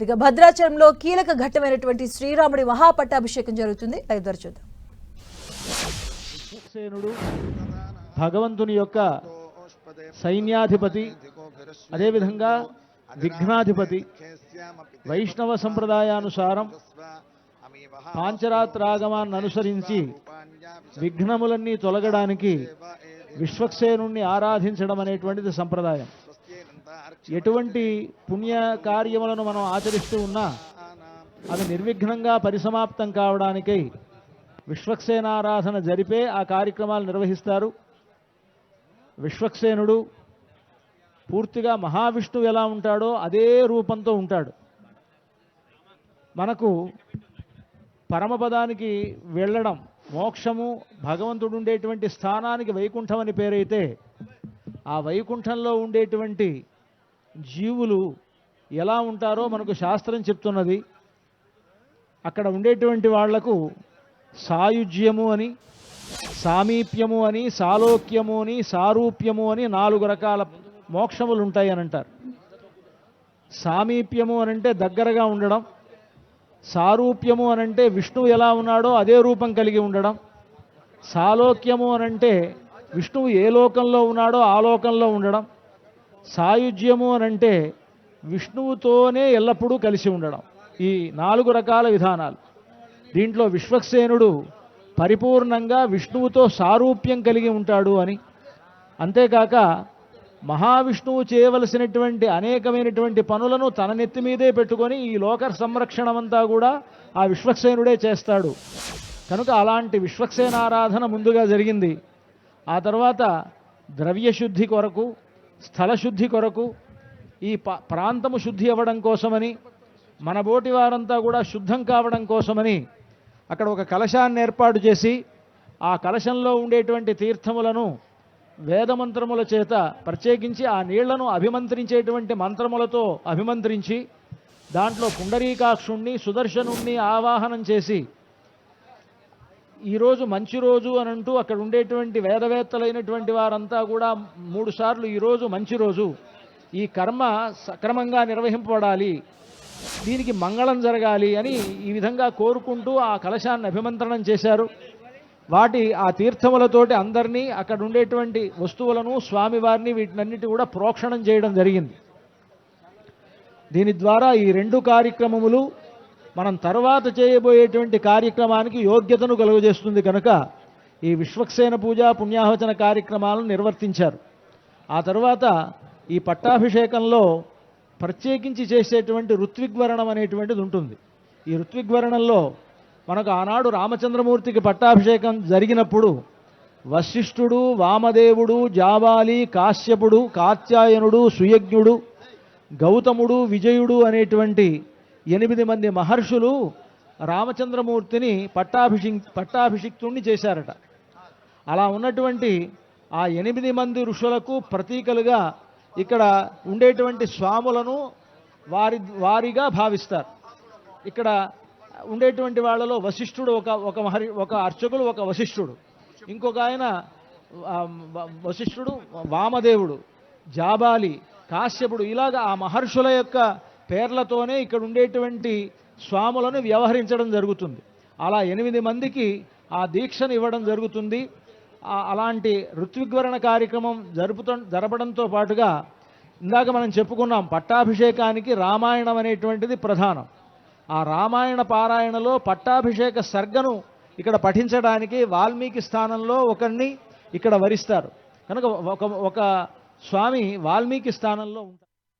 ఇక భద్రాచలంలో కీలక ఘట్టమైనటువంటి శ్రీరాముడి మహాపట్టాభిషేకం జరుగుతుంది. లైవ్ చూద్దాం. సేనుడు భగవంతుని యొక్క సైన్యాధిపతి అదేవిధంగా విఘ్నాధిపతి వైష్ణవ సంప్రదాయానుసారం పాంచరాత్రాగమాన్ని అనుసరించి విఘ్నములన్నీ తొలగడానికి విశ్వక్సేనుణ్ణి ఆరాధించడం అనేటువంటిది సంప్రదాయం. ఎటువంటి పుణ్య కార్యములను మనం ఆచరిస్తూ ఉన్నా అవి నిర్విఘ్నంగా పరిసమాప్తం కావడానికై విశ్వక్సేనారాధన జరిపే ఆ కార్యక్రమాలు నిర్వహిస్తారు. విశ్వక్సేనుడు పూర్తిగా మహావిష్ణువు ఎలా ఉంటాడో అదే రూపంతో ఉంటాడు. మనకు పరమపదానికి వెళ్ళడం మోక్షము భగవంతుడు ఉండేటువంటి స్థానానికి వైకుంఠం అని పేరైతే ఆ వైకుంఠంలో ఉండేటువంటి జీవులు ఎలా ఉంటారో మనకు శాస్త్రం చెప్తున్నది. అక్కడ ఉండేటువంటి వాళ్ళకు సాయుజ్యము అని సామీప్యము అని సాలోక్యము అని సారూప్యము అని నాలుగు రకాల మోక్షములు ఉంటాయి అని అంటారు. సామీప్యము అనంటే దగ్గరగా ఉండడం సారూప్యము అని అంటే విష్ణువు ఎలా ఉన్నాడో అదే రూపం కలిగి ఉండడం సాలోక్యము అనంటే విష్ణువు ఏ లోకంలో ఉన్నాడో ఆ లోకంలో ఉండడం సాయుజ్యము అని అంటే విష్ణువుతోనే ఎల్లప్పుడూ కలిసి ఉండడం. ఈ నాలుగు రకాల విధానాలు. దీంట్లో విశ్వక్సేనుడు పరిపూర్ణంగా విష్ణువుతో సారూప్యం కలిగి ఉంటాడు అని. అంతేకాక మహావిష్ణువు చేయవలసినటువంటి అనేకమైనటువంటి పనులను తన నెత్తి మీదే పెట్టుకొని ఈ లోక సంరక్షణమంతా కూడా ఆ విశ్వక్సేనుడే చేస్తాడు. కనుక అలాంటి విశ్వక్సేనారాధన ముందుగా జరిగింది. ఆ తర్వాత ద్రవ్యశుద్ధి కొరకు స్థలశుద్ధి కొరకు ఈ ప్రాంతము శుద్ధి అవ్వడం కోసమని మన బోటి వారంతా కూడా శుద్ధం కావడం కోసమని అక్కడ ఒక కలశాన్ని ఏర్పాటు చేసి ఆ కలశంలో ఉండేటువంటి తీర్థములను వేదమంత్రముల చేత ప్రత్యేకించి ఆ నీళ్ళను అభిమంత్రించేటువంటి మంత్రములతో అభిమంత్రించి దాంట్లో పుండరీకాక్షుణ్ణి సుదర్శనుణ్ణి ఆవాహనం చేసి ఈరోజు మంచి రోజు అని అంటూ అక్కడ ఉండేటువంటి వేదవేత్తలైనటువంటి వారంతా కూడా మూడు సార్లు ఈరోజు మంచి రోజు. ఈ కర్మ సక్రమంగా నిర్వహింపబడాలి. దీనికి మంగళం జరగాలి అని ఈ విధంగా కోరుకుంటూ ఆ కలశాన్ని అభిమంత్రణం చేశారు. వాటి ఆ తీర్థములతోటి అందరినీ అక్కడ ఉండేటువంటి వస్తువులను స్వామివారిని వీటినన్నిటి కూడా ప్రోక్షణం చేయడం జరిగింది. దీని ద్వారా ఈ రెండు కార్యక్రమములు మనం తర్వాత చేయబోయేటువంటి కార్యక్రమానికి యోగ్యతను కలుగజేస్తుంది కనుక ఈ విశ్వక్సేన పూజ పుణ్యాహవచన కార్యక్రమాలను నిర్వర్తించారు. ఆ తర్వాత ఈ పట్టాభిషేకంలో ప్రత్యేకించి చేసేటువంటి ఋత్విగ్వరణం అనేటువంటిది ఉంటుంది. ఈ ఋత్విగ్వరణంలో మనకు ఆనాడు రామచంద్రమూర్తికి పట్టాభిషేకం జరిగినప్పుడు వశిష్ఠుడు వామదేవుడు జావాలి కాశ్యపుడు కాత్యాయనుడు సుయజ్ఞుడు గౌతముడు విజయుడు అనేటువంటి ఎనిమిది మంది మహర్షులు రామచంద్రమూర్తిని పట్టాభిషి పట్టాభిషిక్తుణ్ణి చేశారట. అలా ఉన్నటువంటి ఆ ఎనిమిది మంది ఋషులకు ప్రతీకలుగా ఇక్కడ ఉండేటువంటి స్వాములను వారి వారిగా భావిస్తారు. ఇక్కడ ఉండేటువంటి వాళ్ళలో వశిష్ఠుడు ఒక ఒక మహరి ఒక అర్చకుడు ఒక వశిష్ఠుడు. ఇంకొక ఆయన వశిష్ఠుడు వామదేవుడు జాబాలి కాశ్యపుడు ఇలాగ ఆ మహర్షుల యొక్క పేర్లతోనే ఇక్కడ ఉండేటువంటి స్వాములను వ్యవహరించడం జరుగుతుంది. అలా ఎనిమిది మందికి ఆ దీక్షను ఇవ్వడం జరుగుతుంది. అలాంటి ఋత్విగ్వరణ కార్యక్రమం జరుపుతో జరపడంతో పాటుగా ఇందాక మనం చెప్పుకున్నాం పట్టాభిషేకానికి రామాయణం అనేటువంటిది ప్రధానం. ఆ రామాయణ పారాయణలో పట్టాభిషేక సర్గను ఇక్కడ పఠించడానికి వాల్మీకి స్థానంలో ఒకరిని ఇక్కడ వరిస్తారు. కనుక ఒక ఒక స్వామి వాల్మీకి స్థానంలో ఉంటారు.